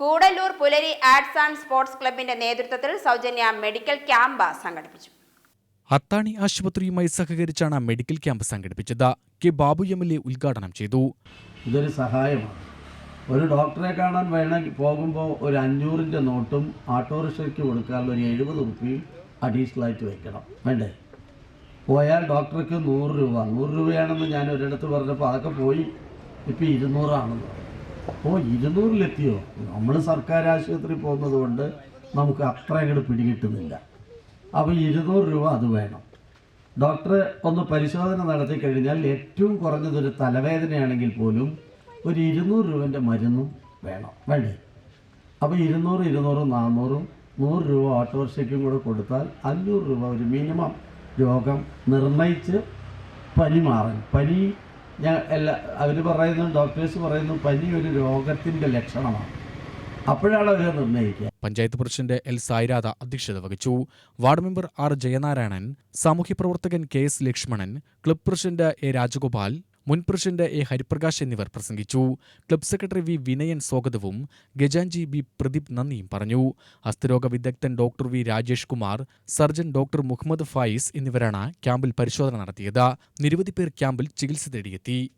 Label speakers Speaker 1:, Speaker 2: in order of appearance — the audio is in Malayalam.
Speaker 1: Koodallur Pulari arts and sports ക്ലബിന്റെ നേതൃത്വത്തിൽ സൗജന്യ മെഡിക്കൽ ക്യാമ്പ് സംഘടിപ്പിച്ചു.
Speaker 2: അത്താണി ആശുപത്രിയുമായി സഹകരിച്ചാണ് മെഡിക്കൽ ക്യാമ്പ് സംഘടിപ്പിച്ചത്. K Babu M L A ഉദ്ഘാടനം ചെയ്തു.
Speaker 3: ഇതൊരു സഹായമാണ്. ഒരു ഡോക്ടറെ കാണാൻ വേണമെങ്കിൽ പോകുമ്പോൾ ഒരു അഞ്ഞൂറിന്റെ നോട്ടും ഓട്ടോറിക്ഷയ്ക്ക് കൊടുക്കാനുള്ള ഒരു എഴുപത് റുപ്യയും അഡീഷണൽ ആയിട്ട് വെക്കണം. വേണ്ടേ? പോയാൽ ഡോക്ടർക്ക് നൂറ് രൂപ. നൂറ് രൂപയാണെന്ന് ഞാൻ ഒരിടത്ത് പറഞ്ഞപ്പോൾ അതൊക്കെ പോയി. ഇപ്പോൾ ഇരുന്നൂറാണെന്ന്. അപ്പോൾ ഇരുന്നൂറിലെത്തിയോ? നമ്മൾ സർക്കാർ ആശുപത്രി പോകുന്നത് കൊണ്ട് നമുക്ക് അത്ര അങ്ങോട്ട് പിടികിട്ടുന്നില്ല. അപ്പോൾ ഇരുന്നൂറ് രൂപ അത് വേണം. ഡോക്ടർ ഒന്ന് പരിശോധന നടത്തി കഴിഞ്ഞാൽ ഏറ്റവും കുറഞ്ഞതൊരു തലവേദനയാണെങ്കിൽ പോലും ഒരു ഇരുന്നൂറ് രൂപന്റെ മരുന്നും വേണം. വേണ്ടേ? അപ്പോൾ ഇരുന്നൂറ് ഇരുന്നൂറും നാന്നൂറും നൂറ് രൂപ ഓട്ടോറിക്ഷയ്ക്കും കൂടെ കൊടുത്താൽ അഞ്ഞൂറ് രൂപ ഒരു മിനിമം രോഗം നിർണയിച്ച് പനി മാറാൻ പനി ഞാൻ എല്ലാ അവർ പറയുന്നു ഡോക്ടേഴ്സ് പറയുന്നു പനി ഒരു രോഗത്തിന്റെ ലക്ഷണമാണ്. അപ്പോഴാണ്
Speaker 2: പഞ്ചായത്ത് പ്രസിഡന്റ് എൽ സായിരാധ അധ്യക്ഷത വഹിച്ചു. വാർഡ് മെമ്പർ ആർ ജയനാരായണൻ സാമൂഹ്യ പ്രവർത്തകൻ K S Lakshmanan club president A Rajagopal മുൻ പ്രസിഡന്റ് എ. ഹരിപ്രകാശ് എന്നിവർ പ്രസംഗിച്ചു. Club secretary V. വിനയൻ സ്വാഗതവും. ഗജാൻജി ബി. പ്രദീപ് നന്ദിയും പറഞ്ഞു. ഹസ്തരോഗ വിദഗ്ധൻ doctor V. Rajesh Kumar surgeon doctor Muhammad Fayis എന്നിവരാണ് ക്യാമ്പിൽ പരിശോധന നടത്തിയത്. നിരവധി പേർ ക്യാമ്പിൽ ചികിത്സ തേടിയെത്തി.